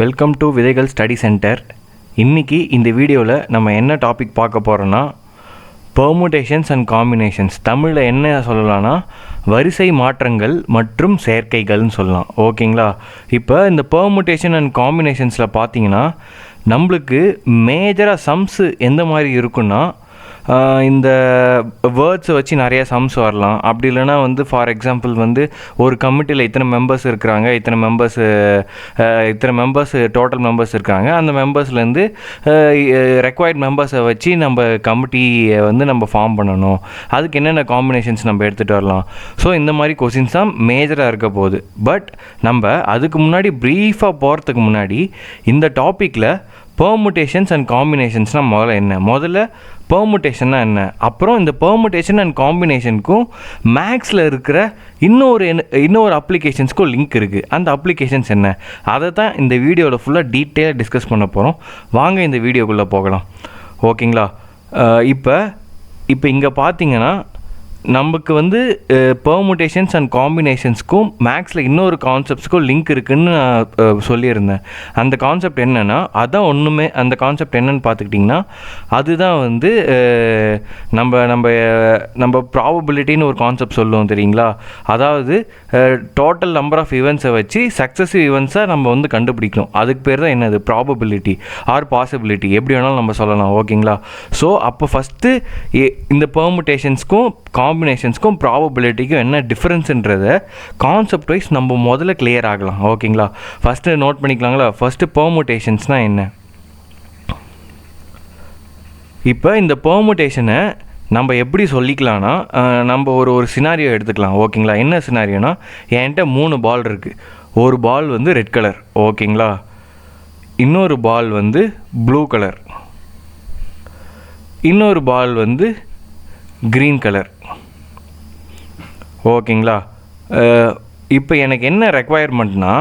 Welcome to Vidhaigal study centre இன்றைக்கி இந்த வீடியோவில் நம்ம என்ன டாபிக் பார்க்க போகிறோன்னா பெர்முடேஷன்ஸ் அண்ட் காம்பினேஷன்ஸ் தமிழில் என்ன சொல்லலாம்னா வரிசை மாற்றங்கள் மற்றும் சேர்க்கைகள்னு சொல்லலாம். ஓகேங்களா? இப்போ இந்த பெர்முடேஷன் அண்ட் காம்பினேஷன்ஸில் பார்த்தீங்கன்னா நம்மளுக்கு மேஜராக சம்ஸு எந்த மாதிரி இருக்குன்னா இந்த வேர்ட்ஸை வச்சு நிறைய சம்ஸ் வரலாம். அப்படி இல்லைனா வந்து ஃபார் எக்ஸாம்பிள் வந்து ஒரு கமிட்டியில் இத்தனை மெம்பர்ஸ் இருக்கிறாங்க இத்தனை மெம்பர்ஸ் இத்தனை மெம்பர்ஸ் டோட்டல் மெம்பர்ஸ் இருக்காங்க. அந்த மெம்பர்ஸ்லேருந்து ரெக்வயர்ட் மெம்பர்ஸை வச்சு நம்ம கமிட்டியை வந்து நம்ம ஃபார்ம் பண்ணணும். அதுக்கு என்னென்ன காம்பினேஷன்ஸ் நம்ம எடுத்துகிட்டு வரலாம். ஸோ இந்த மாதிரி கொஷின்ஸ் தான் மேஜராக இருக்க போகுது. பட் நம்ம அதுக்கு முன்னாடி ப்ரீஃபாக போகிறதுக்கு முன்னாடி இந்த டாப்பிக்கில் பெர்முட்டேஷன்ஸ் அண்ட் காம்பினேஷன்ஸ்னால் முதல்ல என்ன? முதல்ல பெர்முட்டேஷன்னா என்ன? அப்புறம் இந்த பெர்முட்டேஷன் அண்ட் காம்பினேஷனுக்கும் மேக்ஸில் இருக்கிற இன்னொரு என்ன- இன்னொரு அப்ளிகேஷன்ஸ்க்கும் லிங்க் இருக்குது அந்த அப்ளிகேஷன்ஸ் என்ன? அதை தான் இந்த வீடியோவில் ஃபுல்லாக டீட்டெயிலாக டிஸ்கஸ் பண்ண போகிறோம் வாங்க இந்த வீடியோக்குள்ளே போகலாம். ஓகேங்களா இப்போ இப்போ இங்கே பார்த்தீங்கன்னா நமக்கு வந்து பெர்முடேஷன்ஸ் அண்ட் காம்பினேஷன்ஸ்க்கும் மேக்ஸில் இன்னொரு கான்செப்ட்ஸ்க்கும் லிங்க் இருக்குதுன்னு நான் சொல்லியிருந்தேன். அந்த கான்செப்ட் என்னென்னா அதான் ஒன்றுமே அந்த கான்செப்ட் என்னன்னு பார்த்துக்கிட்டிங்கன்னா அதுதான் வந்து நம்ம நம்ம நம்ம ப்ராபபிலிட்டின்னு ஒரு கான்செப்ட் சொல்லுவோம் தெரியுங்களா? அதாவது டோட்டல் நம்பர் ஆஃப் ஈவெண்ட்ஸை வச்சு சக்ஸஸிவ் ஈவெண்ட்ஸை நம்ம வந்து கண்டுபிடிக்கணும். அதுக்கு பேர் தான் என்னது? ப்ராபபிலிட்டி ஆர் பாசிபிலிட்டி எப்படி வேணாலும் நம்ம சொல்லலாம் ஓகேங்களா? ஸோ அப்போ ஃபஸ்ட்டு இந்த பெர்முடேஷன்ஸ்க்கும் காம்பினேஷன்ஸ்க்கும் ப்ராபபிலிட்டிக்கும் என்ன டிஃப்ரென்ஸுன்றத கான்செப்ட் வைஸ் நம்ம முதல்ல கிளியர் ஆகலாம். ஓகேங்களா ஃபஸ்ட்டு நோட் பண்ணிக்கலாங்களா? ஃபஸ்ட்டு பெர்முட்டேஷன்ஸ்னால் என்ன? இப்போ இந்த பெர்முட்டேஷனை நம்ம எப்படி சொல்லிக்கலாம்னா நம்ம ஒரு ஒரு சினாரியோ எடுத்துக்கலாம். ஓகேங்களா என்ன சினாரியோனா என்கிட்ட மூணு பால் இருக்குது ஒரு பால் வந்து ரெட் கலர் ஓகேங்களா இன்னொரு பால் வந்து ப்ளூ கலர் இன்னொரு பால் வந்து க்ரீன் கலர் ஓகேங்களா இப்போ எனக்கு என்ன ரெக்குவயர்மெண்ட்னா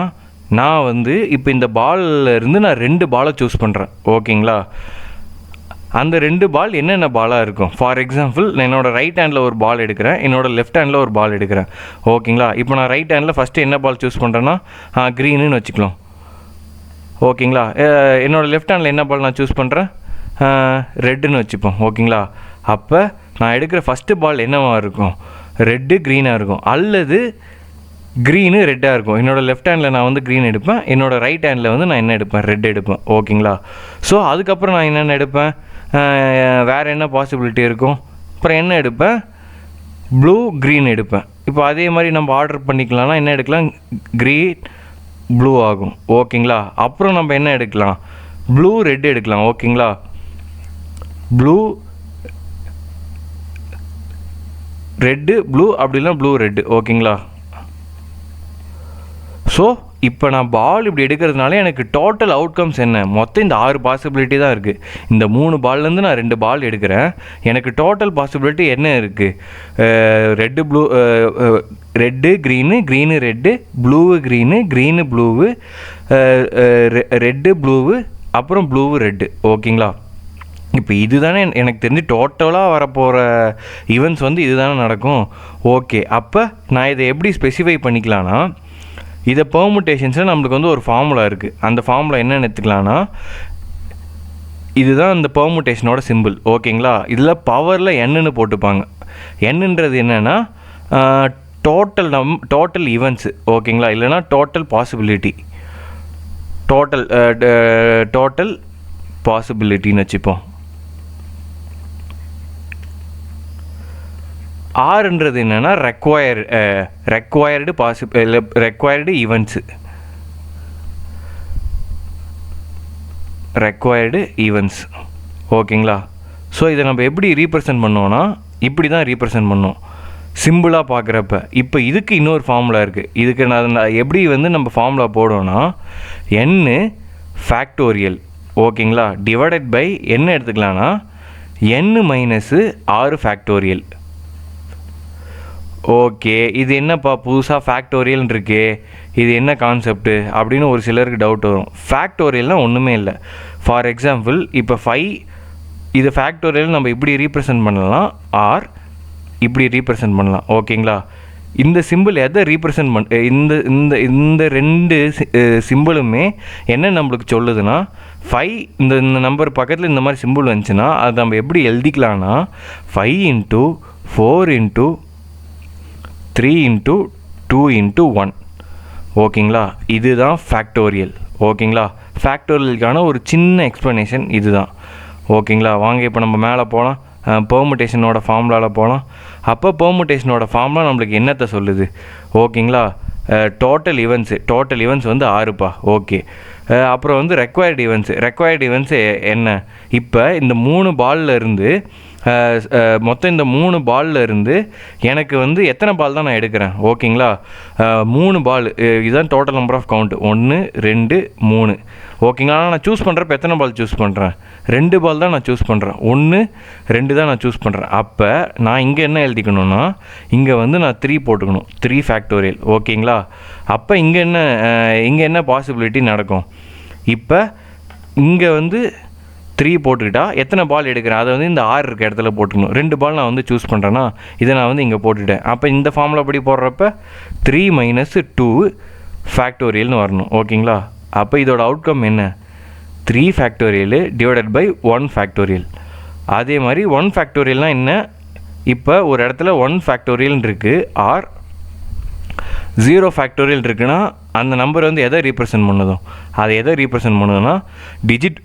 நான் வந்து இப்போ இந்த பால்ல இருந்து நான் ரெண்டு பாலை சூஸ் பண்ணுறேன் ஓகேங்களா அந்த ரெண்டு பால் என்னென்ன பாலாக இருக்கும்? ஃபார் எக்ஸாம்பிள் நான் என்னோடய ரைட் ஹேண்டில் ஒரு பால் எடுக்கிறேன். என்னோடய லெஃப்ட் ஹேண்டில் ஒரு பால் எடுக்கிறேன். ஓகேங்களா இப்போ நான் ரைட் ஹேண்டில் ஃபஸ்ட்டு என்ன பால் சூஸ் பண்ணுறேன்னா க்ரீனுன்னு வச்சுக்கலாம். ஓகேங்களா என்னோடய லெஃப்ட் ஹேண்டில் என்ன பால் நான் சூஸ் பண்ணுறேன் ரெட்டுன்னு வச்சுப்போம். ஓகேங்களா அப்போ நான் எடுக்கிற ஃபஸ்ட்டு பால் என்னவாக இருக்கும்? ரெட்டு க்ரீனாக இருக்கும். அல்லது க்ரீனு ரெட்டாக இருக்கும். என்னோட லெஃப்ட் ஹேண்டில் நான் வந்து க்ரீன் எடுப்பேன். என்னோடய ரைட் ஹேண்டில் வந்து நான் என்ன எடுப்பேன்? ரெட் எடுப்பேன். ஓகேங்களா ஸோ அதுக்கப்புறம் நான் என்னென்ன எடுப்பேன்? வேறு என்ன பாசிபிலிட்டி இருக்கும்? அப்புறம் என்ன எடுப்பேன்? ப்ளூ க்ரீன் எடுப்பேன். இப்போ அதே மாதிரி நம்ம ஆர்டர் பண்ணிக்கலாம்னா என்ன எடுக்கலாம்? க்ரீன் ப்ளூ ஆகும். ஓகேங்களா அப்புறம் நம்ம என்ன எடுக்கலாம்? ப்ளூ ரெட் எடுக்கலாம். ஓகேங்களா ப்ளூ ரெட்டு ப்ளூ அப்படிலாம் ப்ளூ ரெட்டு ஓகேங்களா? ஸோ இப்போ நான் பால் இப்படி எடுக்கிறதுனால எனக்கு டோட்டல் அவுட்கம்ஸ் என்ன? மொத்தம் இந்த ஆறு பாசிபிலிட்டி தான் இருக்குது இந்த மூணு பால்லேருந்து நான் ரெண்டு பால் எடுக்கிறேன். எனக்கு டோட்டல் பாசிபிலிட்டி என்ன இருக்குது red blue red green green red blue green green blue red blue அப்புறம் ப்ளூவு ரெட்டு ஓகேங்களா? இப்போ இதுதானே எனக்கு தெரிஞ்சு டோட்டலாக வரப்போகிற ஈவெண்ட்ஸ் வந்து இதுதானே நடக்கும். ஓகே அப்போ நான் இதை எப்படி ஸ்பெசிஃபை பண்ணிக்கலான்னா இதை பெர்முட்டேஷன்ஸில் நம்மளுக்கு வந்து ஒரு ஃபார்முலா இருக்குது அந்த ஃபார்முலா என்னென்னு எடுத்துக்கலான்னா இதுதான் இந்த பெர்முட்டேஷனோட சிம்பிள் ஓகேங்களா இதில் பவரில் என்னன்னு போட்டுப்பாங்க. என்னன்றது என்னென்னா டோட்டல் நம் டோட்டல் ஈவெண்ட்ஸு ஓகேங்களா இல்லைனா டோட்டல் பாசிபிலிட்டி டோட்டல் டோட்டல் பாசிபிலிட்டின்னு வச்சுப்போம். ஆறுன்றது என்னென்னா require required possible required events required events ஓகேங்களா? ஸோ இதை நம்ம எப்படி ரீப்ரசன்ட் பண்ணோன்னா இப்படி தான் ரீப்ரசன்ட் பண்ணோம் சிம்பிளாக பார்க்குறப்ப இப்போ இதுக்கு இன்னொரு ஃபார்முலா இருக்குது இதுக்கு நான் எப்படி வந்து நம்ம ஃபார்முலா போடுவோன்னா என்னு ஃபேக்டோரியல் ஓகேங்களா? டிவைடட் பை என்ன எடுத்துக்கலான்னா என்னு மைனஸு ஆறு ஃபேக்டோரியல் ஓகே இது என்னப்பா புதுசாக ஃபேக்டோரியல் இருக்கு இது என்ன கான்செப்ட்டு அப்படின்னு ஒரு சிலருக்கு டவுட் வரும். ஃபேக்டோரியல்னால் ஒன்றுமே இல்லை. ஃபார் எக்ஸாம்பிள் இப்போ ஃபைவ் இது ஃபேக்டோரியல் நம்ம இப்படி ரீப்ரசன்ட் பண்ணலாம். ஆர் இப்படி ரீப்ரசன்ட் பண்ணலாம். ஓகேங்களா? இந்த சிம்பிள் எதை ரீப்ரசன்ட் பண் இந்த இந்த இந்த ரெண்டு சிம்பிளுமே என்ன நம்மளுக்கு சொல்லுதுன்னா ஃபைவ் இந்த இந்த நம்பர் பக்கத்தில் இந்த மாதிரி சிம்பிள் வந்துச்சுன்னா அது நம்ம எப்படி எழுதிக்கலாம்னா five into four into three into two into one ஓகேங்களா? இதுதான் ஃபேக்டோரியல் ஓகேங்களா? ஃபேக்டோரியலுக்கான ஒரு சின்ன எக்ஸ்ப்ளனேஷன் இதுதான். ஓகேங்களா? வாங்க இப்போ நம்ம மேலே போகலாம் பெர்முட்டேஷனோட ஃபார்முலாவில் போகலாம் அப்போ பெர்முட்டேஷனோட ஃபார்முலா நம்மளுக்கு என்னத்தை சொல்லுது? ஓகேங்களா? டோட்டல் ஈவெண்ட்ஸு டோட்டல் ஈவெண்ட்ஸ் வந்து ஆறுப்பா. ஓகே. அப்புறம் வந்து ரெக்வயர்டு ஈவெண்ட்ஸு ரெக்வயர்டு ஈவெண்ட்ஸு என்ன? இப்போ இந்த மூணு பால்ல இருந்து மொத்தம் இந்த மூணு பால்ல இருந்து எனக்கு வந்து எத்தனை பால் தான் நான் எடுக்கிறேன்? ஓகேங்களா? மூணு பால். இதுதான் டோட்டல் நம்பர் ஆஃப் கவுண்ட் ஒன்று ரெண்டு மூணு. ஓகேங்களா? ஆனால் நான் சூஸ் பண்ணுறப்ப எத்தனை பால் சூஸ் பண்ணுறேன் ரெண்டு பால் தான் நான் சூஸ் பண்ணுறேன் ஒன்று ரெண்டு தான் நான் சூஸ் பண்ணுறேன் அப்போ நான் இங்கே என்ன எழுதிக்கணும்னா இங்கே வந்து நான் த்ரீ போட்டுக்கணும். த்ரீ ஃபேக்டோரியல் ஓகேங்களா? அப்போ இங்கே என்ன இங்கே என்ன பாசிபிலிட்டி நடக்கும்? இப்போ இங்கே வந்து த்ரீ போட்டுக்கிட்டா எத்தனை பால் எடுக்கிறேன்? அதை வந்து இந்த ஆறு இருக்க இடத்துல போட்டுக்கணும். ரெண்டு பால் நான் வந்து சூஸ் பண்ணுறேன்னா இதை நான் வந்து இங்கே போட்டுட்டேன் அப்போ இந்த ஃபார்முலா படி போடுறப்ப த்ரீ மைனஸ் டூ ஃபேக்டோரியல்னு வரணும். ஓகேங்களா? அப்போ இதோட அவுட்கம் என்ன? Three factorial divided by one factorial அதே மாதிரி ஒன் ஃபேக்டோரியல்னால் என்ன? இப்போ ஒரு இடத்துல ஒன் ஃபேக்டோரியல் இருக்குது ஆர் ஜீரோ ஃபேக்டோரியல் இருக்குன்னா அந்த நம்பர் வந்து எதை ரீப்ரசன்ட் பண்ணுதோ? அதை எதை ரீப்ரசன்ட் பண்ணுதுன்னா டிஜிட்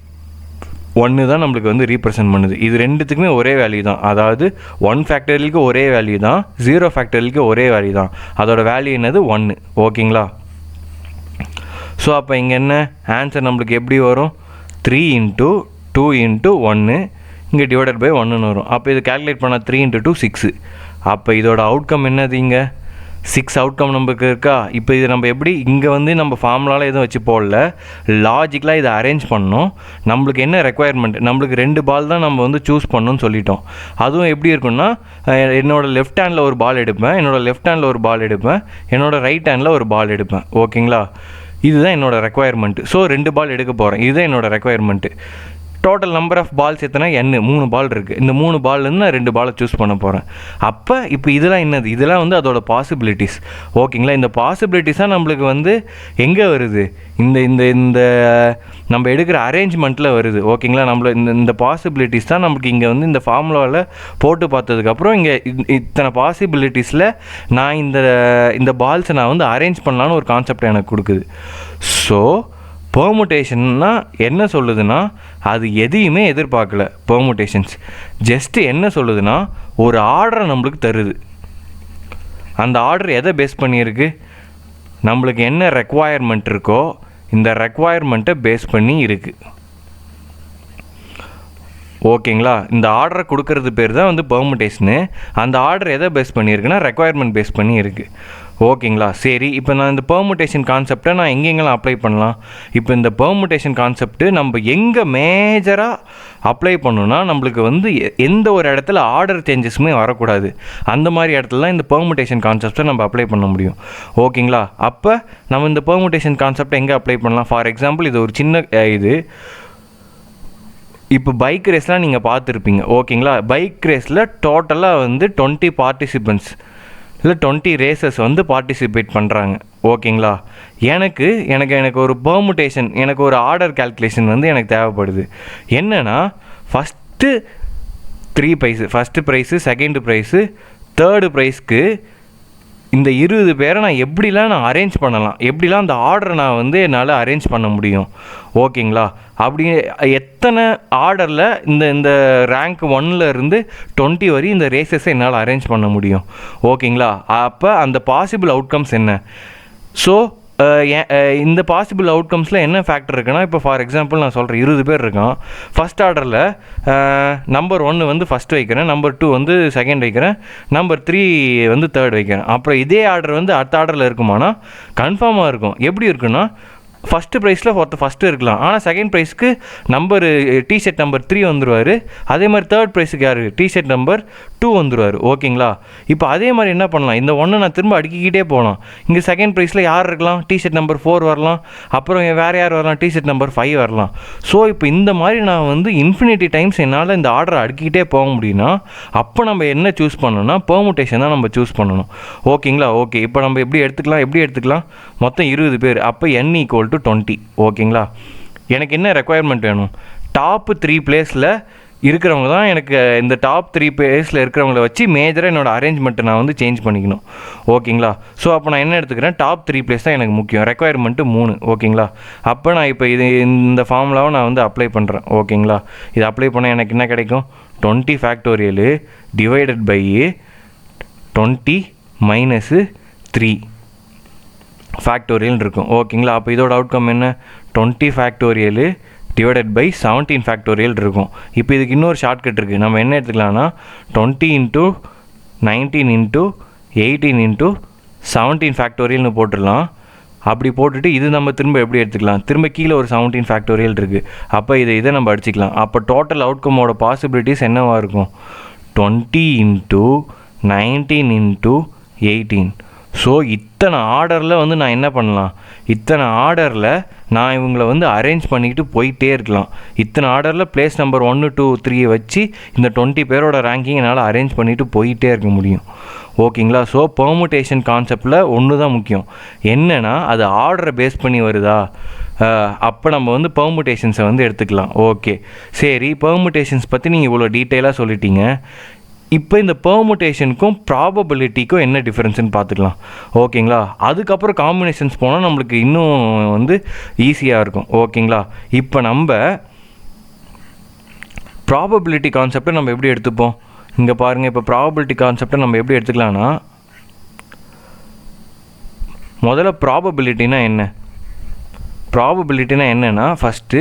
ஒன்று தான் நம்மளுக்கு வந்து ரீப்ரசன்ட் பண்ணுது. இது ரெண்டுத்துக்குமே ஒரே வேல்யூ தான். அதாவது ஒன் ஃபேக்டரிக்கு ஒரே வேல்யூ தான் ஜீரோ ஃபேக்டரிக்கு ஒரே வேல்யூ தான். அதோட வேல்யூ என்னது? ஒன்று ஓகேங்களா? ஸோ அப்போ இங்கே என்ன? ஆன்சர் நம்மளுக்கு எப்படி வரும்? த்ரீ இன்ட்டு டூ இன்ட்டு ஒன்று இங்கே டிவைடட் பை ஒன்றுன்னு வரும். அப்போ இது கால்குலேட் பண்ணால் த்ரீ இன்ட்டு டூ சிக்ஸு அப்போ இதோட அவுட்கம் என்னது இங்கே? சிக்ஸ் அவுட்கம் நமக்கு இருக்கா? இப்போ இது நம்ம எப்படி இங்கே வந்து நம்ம ஃபார்முலாவில் எதுவும் வச்சு போடல. லாஜிக்கலாக இதை அரேஞ்ச் பண்ணோம் நம்மளுக்கு என்ன ரெக்குவயர்மெண்ட் நம்மளுக்கு ரெண்டு பால் தான் நம்ம வந்து சூஸ் பண்ணணும்னு சொல்லிட்டோம். அதுவும் எப்படி இருக்கும்னா என்னோடய என்னோட லெஃப்ட் ஹேண்டில் ஒரு பால் எடுப்பேன். என்னோடய லெஃப்ட் ஹேண்டில் ஒரு பால் எடுப்பேன். என்னோட ரைட் ஹேண்டில் ஒரு பால் எடுப்பேன். ஓகேங்களா இதுதான் என்னோட ரெக்குவயர்மெண்ட்டு ஸோ ரெண்டு பால் எடுக்க போகிறேன் இதுதான் என்னோட requirement total number of balls எத்தனை? எண்ணு மூணு பால் இருக்குது இந்த மூணு பால்லேருந்து நான் ரெண்டு பாலை சூஸ் பண்ண போகிறேன் அப்போ இப்போ இதெல்லாம் என்னது? இதெல்லாம் வந்து அதோட பாசிபிலிட்டிஸ் ஓகேங்களா இந்த பாசிபிலிட்டிஸாக நம்மளுக்கு வந்து எங்கே வருது? இந்த இந்த இந்த நம்ம எடுக்கிற அரேஞ்ச்மெண்ட்டில் வருது. ஓகேங்களா நம்மள இந்த இந்த பாசிபிலிட்டிஸ் தான் நமக்கு இங்கே வந்து இந்த ஃபார்முலாவில் போட்டு பார்த்ததுக்கப்புறம் இங்கே இத்தனை பாசிபிலிட்டிஸில் நான் இந்த இந்த பால்ஸை நான் வந்து அரேஞ்ச் பண்ணலான்னு ஒரு கான்செப்ட் எனக்கு கொடுக்குது. ஸோ பெர்முட்டேஷன்னா என்ன சொல்லுதுன்னா அது எதையுமே எதிர்பார்க்கல. பெர்முட்டேஷன்ஸ் ஜஸ்ட்டு என்ன சொல்லுதுன்னா ஒரு ஆர்டரை நம்மளுக்கு தருது. அந்த ஆர்டர் எதை பேஸ் பண்ணியிருக்கு? நம்மளுக்கு என்ன ரெக்குவயர்மெண்ட் இருக்கோ இந்த ரெக்குவயர்மெண்ட்டை பேஸ் பண்ணி இருக்குது ஓகேங்களா? இந்த ஆர்டரை கொடுக்கறது பேர் தான் வந்து பெர்முட்டேஷனு அந்த ஆர்டர் எதை பேஸ் பண்ணியிருக்குன்னா ரெக்குவயர்மெண்ட் பேஸ் பண்ணி இருக்குது ஓகேங்களா? சரி இப்போ நான் இந்த பெர்முட்டேஷன் கான்செப்டை நான் எங்கெங்கெல்லாம் அப்ளை பண்ணலாம்? இப்போ இந்த பெர்முட்டேஷன் கான்செப்ட்டு நம்ம எங்கே மேஜராக அப்ளை பண்ணணும்னா நம்மளுக்கு வந்து எ- எந்த ஒரு இடத்துல ஆர்டர் சேஞ்சஸுமே வரக்கூடாது. அந்த மாதிரி இடத்துல தான் இந்த பெர்முட்டேஷன் கான்செப்டை நம்ம அப்ளை பண்ண முடியும். ஓகேங்களா? அப்போ நம்ம இந்த பெர்முட்டேஷன் கான்செப்டை எங்கே அப்ளை பண்ணலாம்? ஃபார் எக்ஸாம்பிள் இது ஒரு சின்ன இது. இப்போ பைக் ரேஸ்லாம் நீங்கள் பார்த்துருப்பீங்க. ஓகேங்களா? பைக் ரேஸில் டோட்டலாக வந்து டுவெண்ட்டி பார்ட்டிசிபெண்ட்ஸ் இல்லை டுவெண்ட்டி ரேசஸ் வந்து பார்ட்டிசிபேட் பண்ணுறாங்க ஓகேங்களா? எனக்கு எனக்கு எனக்கு ஒரு பெர்முட்டேஷன் எனக்கு ஒரு ஆர்டர் கால்குலேஷன் வந்து எனக்கு தேவைப்படுது. என்னென்னா first three prize first prize second prize third ப்ரைஸ்க்கு இந்த இருபது பேரை நான் எப்படிலாம் நான் அரேஞ்ச் பண்ணலாம்? எப்படிலாம் அந்த ஆர்டரை நான் வந்து என்னால் அரேஞ்ச் பண்ண முடியும்? ஓகேங்களா? அப்படி எத்தனை ஆர்டரில் இந்த இந்த ரேங்க் ஒன்லேருந்து டுவெண்ட்டி வரை இந்த ரேசஸை என்னால் அரேஞ்ச் பண்ண முடியும்? ஓகேங்களா? அப்போ அந்த பாசிபிள் அவுட்கம்ஸ் என்ன? ஸோ இந்த பாசிபிள் அவுட்கம்ஸில் என்ன ஃபேக்டர் இருக்குன்னா இப்போ ஃபார் எக்ஸாம்பிள் நான் சொல்கிறேன் இருபது பேர் இருக்கான். ஃபஸ்ட் ஆர்டரில் நம்பர் ஒன்று வந்து ஃபஸ்ட் வைக்கிறேன் நம்பர் டூ வந்து செகண்ட் வைக்கிறேன் நம்பர் த்ரீ வந்து தேர்ட் வைக்கிறேன். அப்புறம் இதே ஆர்டர் வந்து அடுத்த ஆர்டரில் இருக்குமானா கன்ஃபார்மாக இருக்கும். எப்படி இருக்குன்னா ஃபஸ்ட்டு ப்ரைஸில் ஒருத்தர் ஃபஸ்ட்டு இருக்கலாம். ஆனால் செகண்ட் ப்ரைஸ்க்கு நம்பர் டிஷர்ட் நம்பர் த்ரீ வந்துருவார். அதே மாதிரி தேர்ட் ப்ரைஸுக்கு யார்? டிஷர்ட் நம்பர் டூ வந்துடுவார் ஓகேங்களா இப்போ அதே மாதிரி என்ன பண்ணலாம்? இந்த ஒன்று நான் திரும்ப அடுக்கிக்கிட்டே போகலாம். இங்கே செகண்ட் ப்ரைஸில் யார் இருக்கலாம்? டிஷர்ட் நம்பர் ஃபோர் வரலாம். அப்புறம் வேறு யார் வரலாம்? டிஷர்ட் நம்பர் ஃபைவ் வரலாம். ஸோ இப்போ இந்த மாதிரி நான் வந்து இன்ஃபினிட்டி டைம்ஸ் என்னால் இந்த ஆர்டரை அடுக்கிக்கிட்டே போக முடியும்னா அப்போ நம்ம என்ன சூஸ் பண்ணணும்னா பெர்முட்டேஷன் தான் நம்ம சூஸ் பண்ணணும். ஓகேங்களா ஓகே இப்போ நம்ம எப்படி எடுத்துக்கலாம்? எப்படி எடுத்துக்கலாம்? மொத்தம் இருபது பேர். அப்போ என் ஈக்குவல் டு டுவெண்ட்டி ஓகேங்களா? எனக்கு என்ன ரெக்குயர்மெண்ட் வேணும்? டாப்பு த்ரீ பிளேஸில் இருக்கிறவங்க தான் எனக்கு இந்த டாப் த்ரீ பிளேஸில் இருக்கிறவங்கள வச்சு மேஜராக என்னோடய அரேஞ்ச்மெண்ட்டை நான் வந்து சேஞ்ச் பண்ணிக்கணும். ஓகேங்களா? ஸோ அப்போ நான் என்ன எடுத்துக்கிறேன்? டாப் த்ரீ பிளேஸ் தான் எனக்கு முக்கியம். ரெக்குயர்மெண்ட்டு மூணு ஓகேங்களா? அப்போ நான் இப்போ இது இந்த ஃபார்முலாவை நான் வந்து அப்ளை பண்ணுறேன் ஓகேங்களா? இது அப்ளை பண்ணால் எனக்கு என்ன கிடைக்கும்? Twenty factorial divided by twenty minus three factorial இருக்கும். ஓகேங்களா? அப்போ இதோட அவுட்கம் என்ன? Twenty factorial divided by seventeen factorial இருக்கும். இப்போ இதுக்கு இன்னொரு ஷார்ட்கட் இருக்குது நம்ம என்ன எடுத்துக்கலாம்னா twenty into nineteen into eighteen into seventeen ஃபேக்டோரியல்னு போட்டுடலாம். அப்படி போட்டுட்டு இது நம்ம திரும்ப எப்படி எடுத்துக்கலாம்? திரும்ப கீழே ஒரு செவன்டீன் ஃபேக்டோரியல் இருக்குது அப்போ இதை இதை நம்ம அடிச்சுக்கலாம். அப்போ டோட்டல் அவுட்கமோட பாசிபிலிட்டிஸ் என்னவாக இருக்கும்? Twenty into nineteen into eighteen so இத் இத்தனை ஆர்டரில் வந்து நான் என்ன பண்ணலாம்? இத்தனை ஆர்டரில் நான் இவங்களை வந்து அரேஞ்ச் பண்ணிக்கிட்டு போயிட்டே இருக்கலாம். இத்தனை ஆர்டரில் பிளேஸ் நம்பர் ஒன்று டூ த்ரீயை வச்சு இந்த டுவெண்ட்டி பேரோட ரேங்கிங் என்னால் அரேஞ்ச் பண்ணிவிட்டு போயிட்டே இருக்க முடியும். ஓகேங்களா ஸோ பெர்முட்டேஷன் கான்செப்டில் ஒன்று தான் முக்கியம். என்னென்னா அது ஆர்டரை பேஸ் பண்ணி வருதா? அப்போ நம்ம வந்து பெர்முட்டேஷன்ஸை வந்து எடுத்துக்கலாம். ஓகே சரி பெர்முட்டேஷன்ஸ் பற்றி நீங்கள் இவ்வளோ டீட்டெயிலாக சொல்லிட்டீங்க. இப்போ இந்த பெர்முட்டேஷனுக்கும் ப்ராபபிலிட்டிக்கும் என்ன டிஃப்ரென்ஸ்னு பார்த்துக்கலாம். ஓகேங்களா? அதுக்கப்புறம் காம்பினேஷன்ஸ் போனால் நம்மளுக்கு இன்னும் வந்து ஈஸியாக இருக்கும். ஓகேங்களா? இப்போ நம்ம ப்ராபபிலிட்டி கான்செப்டை நம்ம எப்படி எடுத்துப்போம்? இங்கே பாருங்கள் இப்போ ப்ராபபிலிட்டி கான்செப்டை நம்ம எப்படி எடுத்துக்கலாம்னா முதல்ல ப்ராபபிலிட்டினா என்ன? ப்ராபபிலிட்டினா என்னென்னா ஃபஸ்ட்டு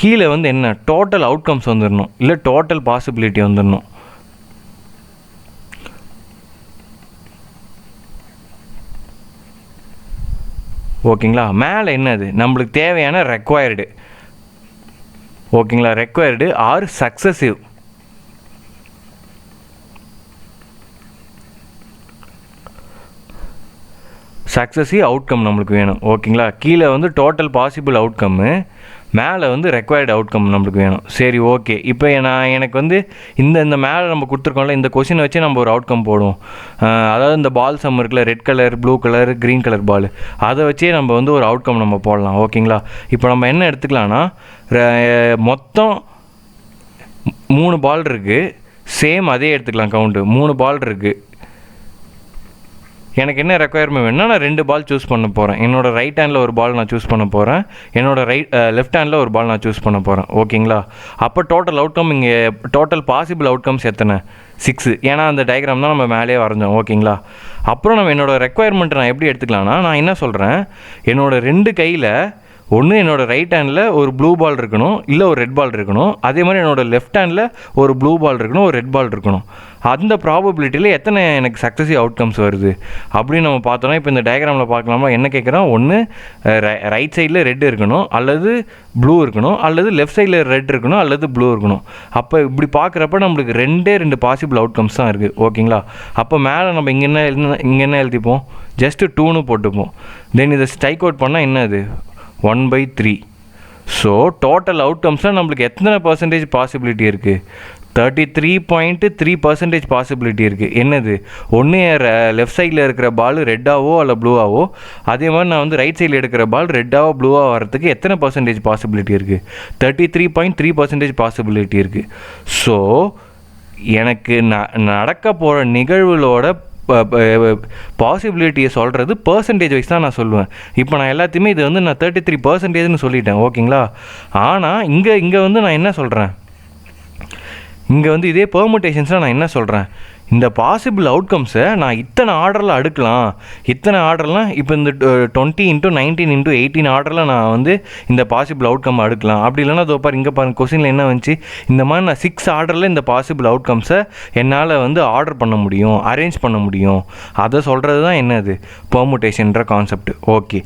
கீழே வந்து என்ன? டோட்டல் அவுட்கம்ஸ் வந்துடணும் இல்லை டோட்டல் பாசிபிலிட்டி வந்துடணும் ஓகேங்களா? மேலே என்னது? நம்மளுக்கு தேவையான ரெக்வயர்டு ஓகேங்களா? Required or successive successive outcome நம்மளுக்கு வேணும். ஓகேங்களா? கீழே வந்து டோட்டல் பாசிபிள் அவுட்கம்மு மேலே வந்து ரெக்வயர்டு அவுட்கம் நம்மளுக்கு வேணும். சரி ஓகே இப்போ நான் எனக்கு வந்து இந்த இந்த மேலே நம்ம கொடுத்துருக்கோம்ல இந்த கொஷினை வச்சு நம்ம ஒரு அவுட்கம் போடுவோம். அதாவது இந்த பால் சம் இருக்குல்ல red colour blue colour green colour ball அதை வச்சே நம்ம வந்து ஒரு அவுட்கம் நம்ம போடலாம் ஓகேங்களா இப்போ நம்ம என்ன எடுத்துக்கலாம்னா மொத்தம் மூணு பால் இருக்குது சேம் அதே எடுத்துக்கலாம் கவுண்ட்டு மூணு பால் இருக்குது எனக்கு என்ன ரெக்குயர்மெண்ட் வேணும்னா நான் ரெண்டு பால் சூஸ் பண்ண போகிறேன் என்னோடய ரைட் ஹேண்டில் ஒரு பால் நான் சூஸ் பண்ண போகிறேன் என்னோட ரைட் லெஃப்ட் ஹேண்டில் ஒரு பால் நான் சூஸ் பண்ண போகிறேன் ஓகேங்களா? அப்போ டோட்டல் அவுட்கம் இங்கே டோட்டல் பாசிபிள் அவுட்கம்ஸ் எத்தனை? சிக்ஸு ஏன்னா அந்த டயக்ராம் தான் நம்ம மேலேயே வரைஞ்சோம். ஓகேங்களா? அப்புறம் நம்ம என்னோடய ரெக்குயர்மெண்ட்டை நான் எப்படி எடுத்துக்கலாம்னா நான் என்ன சொல்கிறேன் என்னோடய ரெண்டு கையில் ஒன்று என்னோட ரைட் ஹேண்டில் ஒரு ப்ளூ பால் இருக்கணும் இல்லை ஒரு ரெட் பால் இருக்கணும். அதே மாதிரி என்னோட லெஃப்ட் ஹேண்டில் ஒரு ப்ளூ பால் இருக்கணும் ஒரு ரெட் பால் இருக்கணும். அந்த ப்ராபபிலிட்டியில் எத்தனை எனக்கு சக்ஸஸிவ் அவுட்கம்ஸ் வருது? அப்படின்னு நம்ம பார்த்தோன்னா இப்போ இந்த டயக்ராமில் பார்க்கலாமா என்ன கேட்குறோம்? ஒன்று ரைட் சைடில் ரெட் இருக்கணும் அல்லது ப்ளூ இருக்கணும் அல்லது லெஃப்ட் சைடில் ரெட் இருக்கணும் அல்லது ப்ளூ இருக்கணும். அப்போ இப்படி பார்க்குறப்ப நம்மளுக்கு ரெண்டே ரெண்டு பாசிபிள் அவுட்கம்ஸ் தான் இருக்குது ஓகேங்களா? அப்போ மேலே நம்ம இங்கே என்ன எழுதினா இங்கே என்ன எழுதிப்போம்? ஜஸ்ட்டு டூன்னு போட்டுப்போம். தென் இதை ஸ்ட்ரைக் அவுட் பண்ணால் என்ன அது? One by three so total அவுட்கம்ஸில் நம்மளுக்கு எத்தனை பர்சன்டேஜ் பாசிபிலிட்டி இருக்குது thirty three point three percentage possibility இருக்குது என்னது ஒன்று லெஃப்ட் சைடில் இருக்கிற பால் ரெட்டாவோ அல்ல ப்ளூவாவோ அதே மாதிரி நான் வந்து ரைட் சைடில் எடுக்கிற பால் ரெட்டாவோ ப்ளூவாக வரதுக்கு எத்தனை பர்சன்டேஜ் பாசிபிலிட்டி இருக்குது thirty three point three percentage possibility இருக்குது ஸோ எனக்கு ந நடக்க போகிற நிகழ்வுகளோட பாசிபிலிட்டியை சொல்கிறது பர்சன்டேஜ் வைஸ் தான் நான் சொல்லுவேன். இப்போ நான் எல்லாத்தையுமே இது வந்து நான் தேர்ட்டி த்ரீ பர்சன்டேஜ்னு சொல்லிட்டேன் ஓகேங்களா? ஆனால் இங்கே இங்கே வந்து நான் என்ன சொல்கிறேன் இங்கே வந்து இதே பெர்முட்டேஷன்ஸில் நான் என்ன சொல்கிறேன் இந்த பாசிபிள் அவுட்கம்ஸை நான் இத்தனை ஆர்டரில் அடுக்கலாம். இத்தனை ஆர்டர்லாம் இப்போ இந்த twenty into nineteen into eighteen ஆர்டரில் நான் வந்து இந்த பாசிபிள் அவுட்கம் அடுக்கலாம். அப்படி இல்லைன்னா அதோ பாரு இங்கே பாருங்க கொஸ்டினில் என்ன வந்துச்சு? இந்த மாதிரி நான் சிக்ஸ் ஆர்டரில் இந்த பாசிபிள் அவுட்கம்ஸை என்னால் வந்து ஆர்டர் பண்ண முடியும் அரேஞ்ச் பண்ண முடியும். அதை சொல்கிறது தான் என்னது பெர்முட்டேஷன்ற கான்செப்ட் ஓகே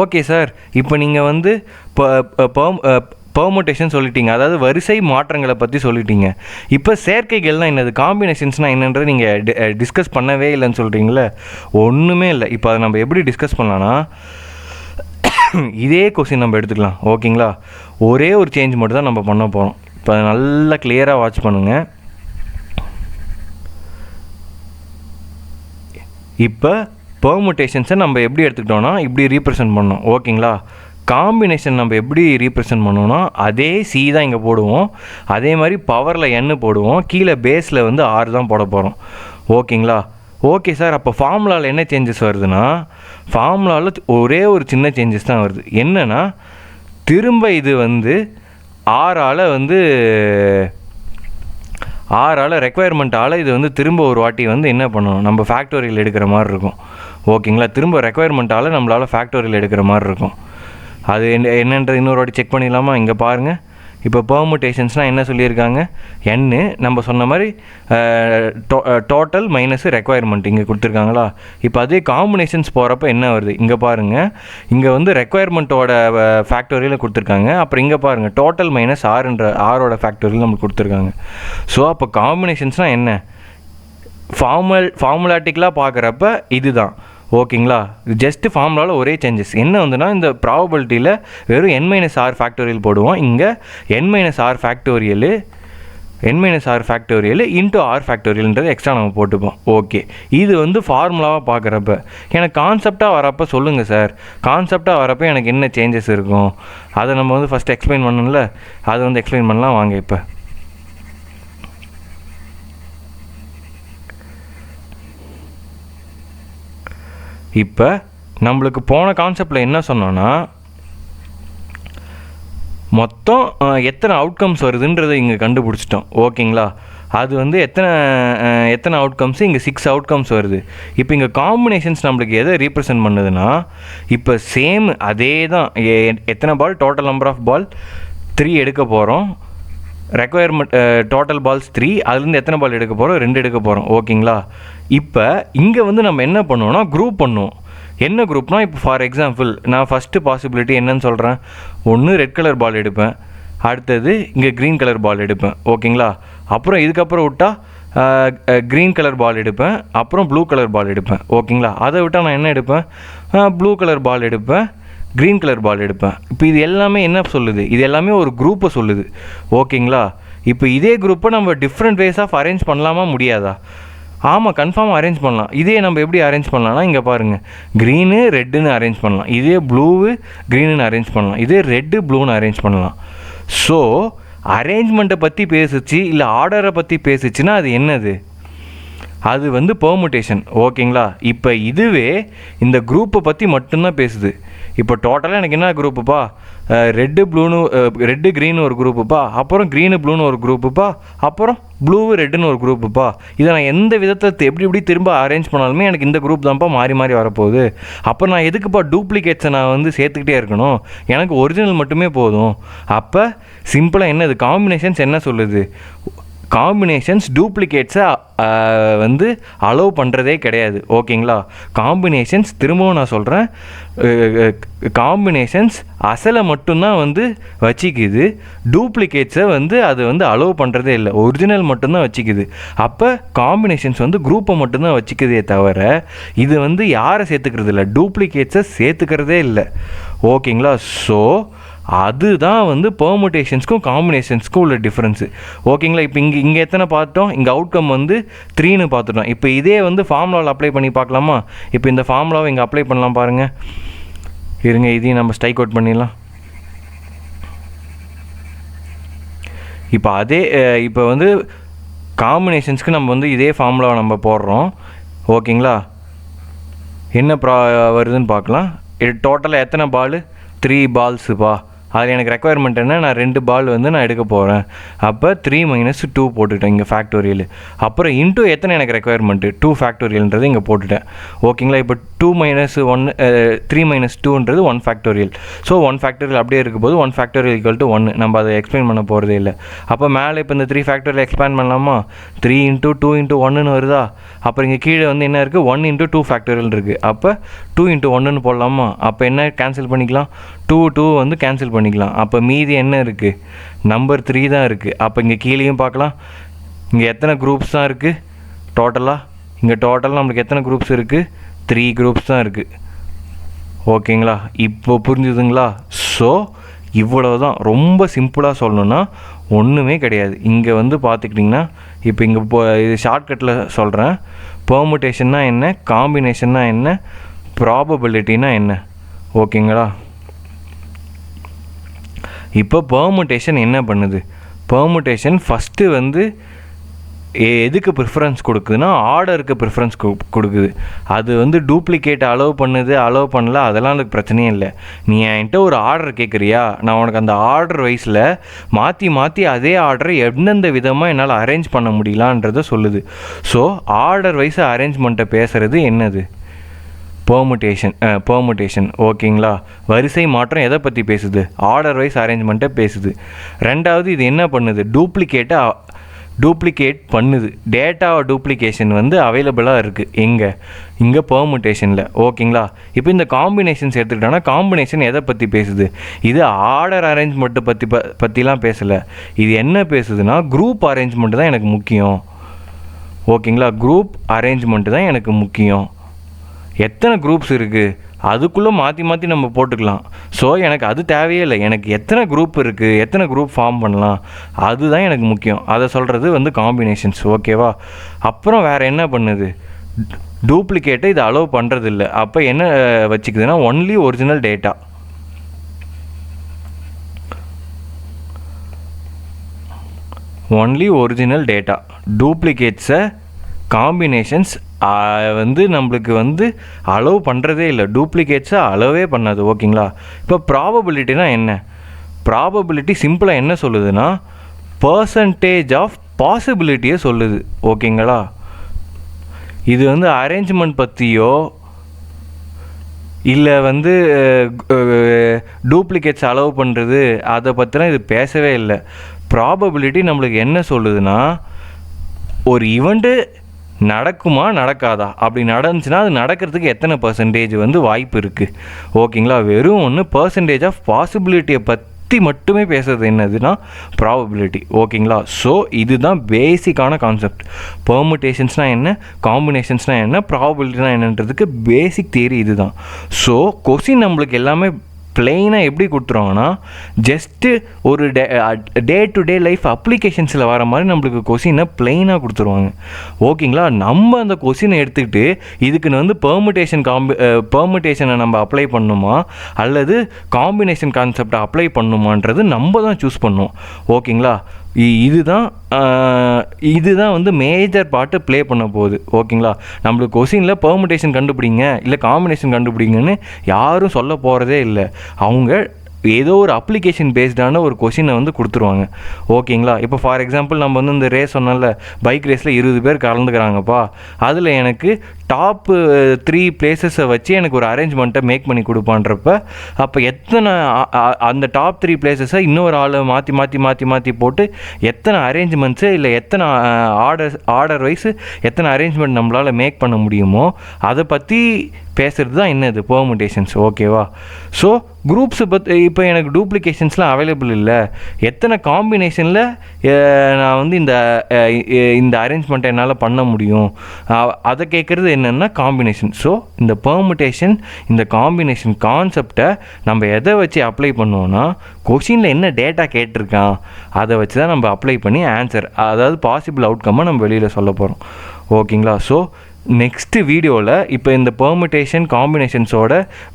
ஓகே சார் இப்போ நீங்கள் வந்து பெர்முட்டேஷன் சொல்லிட்டீங்க. அதாவது வரிசை மாற்றங்களை பற்றி சொல்லிட்டீங்க. இப்போ சேர்க்கைகள்லாம் என்னது? காம்பினேஷன்ஸ்னால் என்னன்றது நீங்கள் டிஸ்கஸ் பண்ணவே இல்லைன்னு சொல்கிறீங்களே ஒன்றுமே இல்லை. இப்போ அதை நம்ம எப்படி டிஸ்கஸ் பண்ணலான்னா இதே கொஸ்டின் நம்ம எடுத்துக்கலாம். ஓகேங்களா? ஒரே ஒரு சேஞ்ச் மட்டும் தான் நம்ம பண்ண போகிறோம் இப்போ அதை நல்லா கிளியராக வாட்ச் பண்ணுங்கள் இப்போ பெர்முட்டேஷன்ஸை நம்ம எப்படி எடுத்துக்கிட்டோன்னா இப்படி ரீப்ரசென்ட் பண்ணோம். ஓகேங்களா? காம்பினேஷன் நம்ம எப்படி ரீப்ரசன்ட் பண்ணுவோம்னா அதே சி தான் இங்கே போடுவோம். அதே மாதிரி பவரில் எண்ணு போடுவோம். கீழே பேஸில் வந்து ஆறு தான் போட போகிறோம் ஓகேங்களா? Okay sir. அப்போ ஃபார்முலாவில் என்ன சேஞ்சஸ் வருதுன்னா ஃபார்முலாவில் ஒரே ஒரு சின்ன சேஞ்சஸ் தான் வருது. என்னென்னா திரும்ப இது வந்து ஆறால் வந்து ஆறால் ரெக்குவயர்மெண்ட்டால் இது வந்து திரும்ப ஒரு வாட்டி வந்து என்ன பண்ணணும்? நம்ம ஃபேக்டரியில் எடுக்கிற மாதிரி இருக்கும். ஓகேங்களா? திரும்ப ரெக்குவயர்மெண்ட்டால் நம்மளால் ஃபேக்டரியில் எடுக்கிற மாதிரி இருக்கும். அது என்ன என்னன்றது இன்னொரு வாட்டி செக் பண்ணிடலாமா? இங்கே பாருங்கள் இப்போ பெர்முட்டேஷன்ஸ்னால் என்ன சொல்லியிருக்காங்க? என்னு நம்ம சொன்ன மாதிரி டோட்டல் மைனஸ் ரெக்குவயர்மெண்ட் இங்கே கொடுத்துருக்காங்களா? இப்போ அதே காம்பினேஷன்ஸ் போகிறப்ப என்ன வருது? இங்கே பாருங்கள் இங்கே வந்து ரெக்குவயர்மெண்ட்டோட ஃபேக்டரியில் கொடுத்துருக்காங்க. அப்புறம் இங்கே பாருங்கள் டோட்டல் மைனஸ் ஆறுன்ற ஆரோட ஃபேக்டரியில் நம்மளுக்கு கொடுத்துருக்காங்க. ஸோ அப்போ காம்பினேஷன்ஸ்னால் என்ன? ஃபார்மல் ஃபார்முலாட்டிக்கலாக பார்க்குறப்ப இதுதான். ஓகேங்களா? ஜஸ்ட்டு ஃபார்முலாவில் ஒரே சேஞ்சஸ் என்ன வந்துன்னா இந்த ப்ராபபிலிட்டியில் வெறும் என் மைனஸ் ஆர் ஃபேக்டோரியல் போடுவோம். இங்கே n minus r factorial n minus r factorial into r ஃபேக்டோரியல்ன்றது extra நம்ம போட்டுப்போம். ஓகே இது வந்து ஃபார்முலாவாக பார்க்குறப்ப. எனக்கு கான்செப்டாக வரப்போ சொல்லுங்கள் சார் கான்செப்டாக வரப்போ எனக்கு என்ன சேஞ்சஸ் இருக்கும்? அதை நம்ம வந்து ஃபஸ்ட் எக்ஸ்பிளைன் பண்ணணும்ல? அதை வந்து எக்ஸ்பிளைன் பண்ணலாம் வாங்க இப்போ. இப்போ நம்மளுக்கு போன கான்செப்டில் என்ன சொன்னோன்னா மொத்தம் எத்தனை அவுட்கம்ஸ் வருதுன்றதை இங்கே கண்டுபிடிச்சிட்டோம். ஓகேங்களா? அது வந்து எத்தனை எத்தனை அவுட்கம்ஸ் இங்கே சிக்ஸ் அவுட்கம்ஸ் வருது. இப்போ இங்கே காம்பினேஷன்ஸ் நம்மளுக்கு எதை ரீப்ரசென்ட் பண்ணுதுன்னா இப்போ சேம் அதே தான் எத்தனை ball total number of ball three எடுக்க போகிறோம் ரெக்குயர்மெண்ட் டோட்டல் பால்ஸ் த்ரீ அதுலேருந்து எத்தனை பால் எடுக்க போகிறோம் ரெண்டு எடுக்க போகிறோம் ஓகேங்களா? இப்போ இங்கே வந்து நம்ம என்ன பண்ணுவோம்னா குரூப் பண்ணுவோம். என்ன குரூப்னால் இப்போ ஃபார் எக்ஸாம்பிள் நான் ஃபஸ்ட்டு பாசிபிலிட்டி என்னன்னு சொல்கிறேன் ஒன்று ரெட் கலர் பால் எடுப்பேன். அடுத்தது இங்கே க்ரீன் கலர் பால் எடுப்பேன். ஓகேங்களா? அப்புறம் இதுக்கப்புறம் விட்டால் க்ரீன் கலர் பால் எடுப்பேன். அப்புறம் ப்ளூ கலர் பால் எடுப்பேன். ஓகேங்களா? அதை விட்டால் நான் என்ன எடுப்பேன்? ப்ளூ கலர் பால் எடுப்பேன். க்ரீன் கலர் பால் எடுப்பேன். இப்போ இது எல்லாமே என்ன சொல்லுது? இது எல்லாமே ஒரு குரூப்பை சொல்லுது. ஓகேங்களா? இப்போ இதே குரூப்பை நம்ம டிஃப்ரெண்ட் வேஸ் ஆஃப் அரேஞ்ச் பண்ணலாமா முடியாதா? ஆமாம் கன்ஃபார்ம் அரேஞ்ச் பண்ணலாம். இதே நம்ம எப்படி அரேஞ்ச் பண்ணலாம்னா இங்கே பாருங்கள் க்ரீனு ரெட்டுன்னு அரேஞ்ச் பண்ணலாம். இதே ப்ளூவு க்ரீனுன்னு அரேஞ்ச் பண்ணலாம். இதே ரெட்டு ப்ளூன்னு அரேஞ்ச் பண்ணலாம். ஸோ அரேஞ்ச்மெண்ட்டை பற்றி பேசுச்சு இல்லை ஆர்டரை பற்றி பேசுச்சுன்னா அது என்னது? அது வந்து பெர்முட்டேஷன் ஓகேங்களா? இப்போ இதுவே இந்த குரூப்பை பற்றி மட்டும்தான் பேசுது. இப்போ டோட்டலாக எனக்கு என்ன குரூப்புப்பா ரெட்டு ப்ளூன்னு ரெட்டு க்ரீன் ஒரு குரூப்புப்பா அப்புறம் க்ரீனு ப்ளூன்னு ஒரு குரூப்புப்பா அப்புறம் ப்ளூவு ரெட்டுன்னு ஒரு குரூப்புப்பா இதை நான் எந்த விதத்தை எப்படி எப்படி திரும்ப அரேஞ்ச் பண்ணாலுமே எனக்கு இந்த குரூப் தான்ப்பா மாறி மாறி வரப்போகுது. அப்போ நான் எதுக்குப்பா டூப்ளிகேட்ஸை நான் வந்து சேர்த்துக்கிட்டே இருக்கணும்? எனக்கு ஒரிஜினல் மட்டுமே போதும். அப்போ சிம்பிளாக என்னது காம்பினேஷன்ஸ் என்ன சொல்லுது? காம்பினேஷன்ஸ் டூப்ளிகேட்ஸை வந்து அலோவ் பண்ணுறதே கிடையாது. ஓகேங்களா காம்பினேஷன்ஸ் திரும்பவும் நான் சொல்கிறேன் காம்பினேஷன்ஸ் அசலை மட்டும்தான் வந்து வச்சிக்குது. டூப்ளிகேட்ஸை வந்து அது வந்து அலோவ் பண்ணுறதே இல்லை. ஒரிஜினல் மட்டும்தான் வச்சிக்குது. அப்போ காம்பினேஷன்ஸ் வந்து குரூப்பை மட்டும்தான் வச்சுக்குதே தவிர இது வந்து யாரை சேர்த்துக்கிறது இல்லை டூப்ளிகேட்ஸை சேர்த்துக்கிறதே இல்லை. ஓகேங்களா ஸோ அதுதான் வந்து பெர்முடேஷன்ஸ்க்கும் காம்பினேஷன்ஸ்க்கும் உள்ள டிஃப்ரென்ஸு ஓகேங்களா இப்போ இங்கே இங்கே எத்தனை பார்த்தோம்? இங்கே அவுட்கம் வந்து த்ரீன்னு பார்த்துட்டோம். இப்போ இதே வந்து ஃபார்முலாவில் அப்ளை பண்ணி பார்க்கலாமா? இப்போ இந்த ஃபார்முலாவை இங்கே அப்ளை பண்ணலாம் பாருங்கள் இருங்க இதையும் நம்ம ஸ்ட்ரைக் அவுட் பண்ணிடலாம். இப்போ அதே இப்போ வந்து காம்பினேஷன்ஸ்க்கு நம்ம வந்து இதே ஃபார்முலாவை நம்ம போடுறோம். ஓகேங்களா என்ன ப்ரா வருதுன்னு பார்க்கலாம். இது டோட்டலாக எத்தனை பால் த்ரீ பால்ஸுப்பா அதில் எனக்கு ரெக்குவயர்மெண்ட் என்ன நான் ரெண்டு பால் வந்து நான் எடுக்க போகிறேன் அப்போ த்ரீ மைனஸ் டூ போட்டுட்டேன் இங்கே ஃபேக்டோரியல் அப்புறம் இன்டூ எத்தனை எனக்கு ரெக்குவயர்மெண்ட்டு டூ ஃபேக்டோரியல்ன்றது இங்கே போட்டுட்டேன். ஓகேங்களா இப்போ two minus one three minus டூன்றது one factorial so one factorial அப்படியே இருக்கும்போது ஒன் ஃபேக்டோரியல் ஈக்குவல் டு ஒன்று நம்ம அதை எக்ஸ்பிளைன் பண்ண போகிறதே இல்லை. அப்போ மேலே இப்போ இந்த த்ரீ ஃபேக்டோரியல் எக்ஸ்பேண்ட் பண்ணலாமா? த்ரீ இன்ட்டு டூ இன்ட்டு ஒன்றுன்னு வருதா? அப்புறம் இங்கே கீழே வந்து என்ன இருக்குது ஒன் இன்ட்டு டூ ஃபேக்டோரியல் இருக்குது அப்போ டூ இன்ட்டு ஒன்றுன்னு போடலாமா? அப்போ என்ன கேன்சல் பண்ணிக்கலாம்? டூ டூ வந்து கேன்சல் பண்ணிக்கலாம். அப்போ மீதி என்ன இருக்குது நம்பர் த்ரீ தான் இருக்குது அப்போ இங்கே கீழேயும் பார்க்கலாம். இங்கே எத்தனை குரூப்ஸ் தான் இருக்குது டோட்டலாக இங்கே டோட்டலாக நம்மளுக்கு எத்தனை குரூப்ஸ் இருக்குது த்ரீ குரூப்ஸ் தான் இருக்குது ஓகேங்களா இப்போ புரிஞ்சுதுங்களா? ஸோ இவ்வளவு தான் ரொம்ப சிம்பிளாக சொல்லணும்னா ஒன்றுமே கிடையாது. இங்கே வந்து பார்த்துக்கிட்டிங்கன்னா இப்போ இங்கே இப்போ இது ஷார்ட்கட்டில் சொல்கிறேன் பெர்முட்டேஷன்னா என்ன? காம்பினேஷன்னா என்ன? ப்ராபபிலிட்டினா என்ன? ஓகேங்களா இப்போ பெர்முட்டேஷன் என்ன பண்ணுது? பெர்முட்டேஷன் ஃபஸ்ட்டு வந்து எ- எதுக்கு ப்ரிஃபரன்ஸ் கொடுக்குதுன்னா ஆர்டருக்கு ப்ரிஃபரன்ஸ் கொடுக்குது. அது வந்து டூப்ளிகேட் அலோவ் பண்ணுது அலோவ் பண்ணல அதெல்லாம் எனக்கு பிரச்சனையே இல்லை. நீ என்கிட்ட ஒரு ஆர்டர் கேட்குறியா? நான் உனக்கு அந்த ஆர்டர் வைஸில் மாற்றி மாற்றி அதே ஆர்டரை எந்தெந்த விதமாக என்னால் அரேஞ்ச் பண்ண முடியலான்றதை சொல்லுது. ஸோ ஆர்டர் வைஸ் அரேஞ்ச்மெண்ட்டை பேசுகிறது என்னது? பெர்முட்டேஷன் பெர்முட்டேஷன் ஓகேங்களா? வரிசை மாற்றம் எதை பற்றி பேசுது? ஆர்டர் வைஸ் அரேஞ்ச்மெண்ட்டை பேசுது. ரெண்டாவது இது என்ன பண்ணுது? டூப்ளிகேட்டை டூப்ளிகேட் பண்ணுது. டேட்டா டூப்ளிகேஷன் வந்து அவைலபிளாக இருக்குது எங்கே? இங்கே பெர்முட்டேஷனில் ஓகேங்களா? இப்போ இந்த காம்பினேஷன்ஸ் எடுத்துக்கிட்டோன்னா காம்பினேஷன் எதை பற்றி பேசுது? இது ஆர்டர் அரேஞ்ச்மெண்ட்டை பற்றி ப பற்றிலாம் பேசலை. இது என்ன பேசுதுன்னா குரூப் அரேஞ்ச்மெண்ட்டு தான் எனக்கு முக்கியம். ஓகேங்களா? குரூப் அரேஞ்ச்மெண்ட்டு தான் எனக்கு முக்கியம். எத்தனை குரூப்ஸ் இருக்குது அதுக்குள்ளே மாற்றி மாற்றி நம்ம போட்டுக்கலாம். ஸோ எனக்கு அது தேவையே இல்லை. எனக்கு எத்தனை குரூப் இருக்குது எத்தனை குரூப் ஃபார்ம் பண்ணலாம்? அதுதான் எனக்கு முக்கியம். அதை சொல்கிறது வந்து காம்பினேஷன்ஸ் ஓகேவா அப்புறம் வேறு என்ன பண்ணுது? டூப்ளிகேட்டை இது அலோவ் பண்ணுறதில்ல அப்போ என்ன வச்சுக்குதுன்னா only original data only original data டூப்ளிகேட்ஸை combinations வந்து நம்மளுக்கு வந்து அலோவ் பண்ணுறதே இல்லை. டூப்ளிகேட்ஸை அலோவே பண்ணாது ஓகேங்களா? இப்போ ப்ராபபிலிட்டினா என்ன? ப்ராபபிலிட்டி சிம்பிளாக என்ன சொல்லுதுன்னா பர்சன்டேஜ் ஆஃப் பாசிபிலிட்டியை சொல்லுது ஓகேங்களா? இது வந்து அரேஞ்ச்மெண்ட் பற்றியோ இல்லை வந்து டூப்ளிகேட்ஸ் அலோவ் பண்ணுறது அதை பற்றிலாம் இது பேசவே இல்லை. ப்ராபபிலிட்டி நம்மளுக்கு என்ன சொல்லுதுன்னா ஒரு ஈவெண்ட்டு நடக்குமா நடக்காதா? அப்படி நடந்துச்சுன்னா அது நடக்கிறதுக்கு எத்தனை பர்சன்டேஜ் வந்து வாய்ப்பு இருக்குது ஓகேங்களா? வெறும் ஒன்று பர்சன்டேஜ் ஆஃப் பாசிபிலிட்டியை பற்றி மட்டுமே பேசுறது என்னதுன்னா ப்ராபபிலிட்டி ஓகேங்களா? ஸோ இதுதான் பேசிக்கான கான்செப்ட் பெர்முட்டேஷன்ஸ்னால் என்ன? காம்பினேஷன்ஸ்னால் என்ன? ப்ராபபிலிட்டினா என்னன்றதுக்கு பேசிக் தியரி இதுதான். ஸோ கொஸ்டின் நம்மளுக்கு எல்லாமே பிளெயினாக எப்படி கொடுத்துருவாங்கன்னா ஜஸ்ட்டு ஒரு டே டே டு டே லைஃப் அப்ளிகேஷன்ஸில் வர மாதிரி நம்மளுக்கு கொஷினை பிளெயினாக கொடுத்துருவாங்க. ஓகேங்களா? நம்ம அந்த கொஷினை எடுத்துக்கிட்டு இதுக்குன்னு வந்து பெர்முட்டேஷன் காம்பி பெர்முட்டேஷனை நம்ம அப்ளை பண்ணுமா? அல்லது காம்பினேஷன் கான்செப்டை அப்ளை பண்ணுமான்றது நம்ம தான் சூஸ் பண்ணுவோம். ஓகேங்களா? இ- இதுதான் இதுதான் வந்து மேஜர் பாட்டு ப்ளே பண்ண போகுது ஓகேங்களா நம்மளுக்கு கொஷினில் பெர்முட்டேஷன் கண்டுபிடிங்க இல்லை காம்பினேஷன் கண்டுபிடிங்கன்னு யாரும் சொல்ல போகிறதே இல்லை. அவங்க ஏதோ ஒரு அப்ளிகேஷன் பேஸ்டான ஒரு கொஷினை வந்து கொடுத்துருவாங்க ஓகேங்களா இப்போ ஃபார் எக்ஸாம்பிள் நம்ம வந்து இந்த ரேஸ் சொன்னால பைக் ரேஸில் இருபது பேர் கலந்துக்கிறாங்கப்பா. அதில் எனக்கு டாப்பு த்ரீ பிளேசஸை வச்சு எனக்கு ஒரு அரேஞ்ச்மெண்ட்டை மேக் பண்ணி கொடுப்பான்றப்ப அப்போ எத்தனை அந்த டாப் த்ரீ பிளேசஸை இன்னொரு ஆளை மாற்றி மாற்றி மாற்றி மாற்றி போட்டு எத்தனை அரேஞ்ச்மெண்ட்ஸு இல்லை எத்தனை ஆர்டர் ஆர்டர் வைஸ் எத்தனை அரேஞ்ச்மெண்ட் நம்மளால் மேக் பண்ண முடியுமோ அதை பற்றி பேசுகிறது தான் என்னது பெர்முடேஷன்ஸ் ஓகேவா ஸோ குரூப்ஸை பற்றி இப்போ எனக்கு டூப்ளிகேஷன்ஸ்லாம் அவைலபிள் இல்லை. எத்தனை காம்பினேஷனில் நான் வந்து இந்த இந்த அரேஞ்ச்மெண்ட்டை என்னால் பண்ண முடியும்? அதை கேட்குறது என்னென்னா காம்பினேஷன் ஸோ இந்த பெர்முடேஷன் இந்த காம்பினேஷன் கான்செப்டை நம்ம எதை வச்சு அப்ளை பண்ணுவோன்னா கொஷினில் என்ன டேட்டா கேட்டிருக்கான் அதை வச்சு தான் நம்ம அப்ளை பண்ணி ஆன்சர் அதாவது பாசிபிள் அவுட்கம்மை நம்ம வெளியில் சொல்ல போகிறோம் ஓகேங்களா ஸோ நெக்ஸ்ட்டு வீடியோவில் இப்போ இந்த பெர்மிட்டேஷன் காம்பினேஷன்ஸோட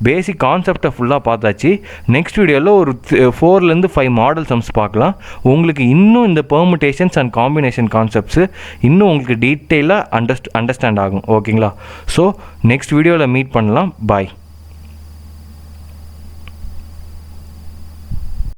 பேசிக் கான்செப்டை ஃபுல்லாக பார்த்தாச்சு. நெக்ஸ்ட் வீடியோவில் ஒரு ஃபோர்லேருந்து ஃபைவ் மாடல் சம்ஸ் பார்க்கலாம். உங்களுக்கு இன்னும் இந்த பெர்மிட்டேஷன்ஸ் அண்ட் காம்பினேஷன் கான்செப்ட்ஸு இன்னும் உங்களுக்கு டீட்டெயிலாக அண்டர்ஸ்ட் அண்டர்ஸ்டாண்ட் ஆகும். ஓகேங்களா ஸோ நெக்ஸ்ட் வீடியோவில் மீட் பண்ணலாம். பாய்